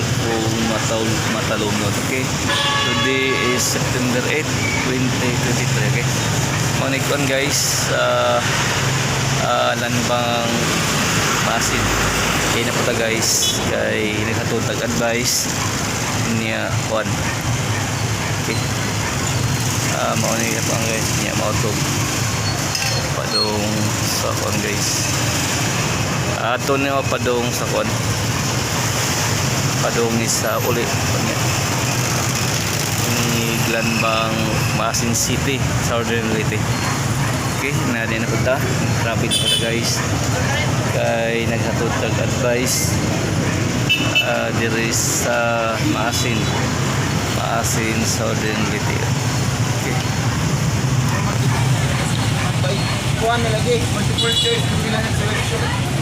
kung mataul matalunod. Okay? Today is September 8, 2023. Okay? Morning kon guys. Uh, uh, lanbang masin. Kaya na po ta guys. Kay naghatutag advice niya kon. Okay? Uh, mauni ka pang guys. Niya mautog. Padong sa kon guys. Ato niya padong sa kon padong ni sa uli kanya ni Glanbang Masin City Southern Leyte okay na din na punta traffic pa guys kay naghatod tag advice uh, diri sa Maasin Maasin Southern Leyte okay Kuha na lagi. Multiple choice. Pila ng selection.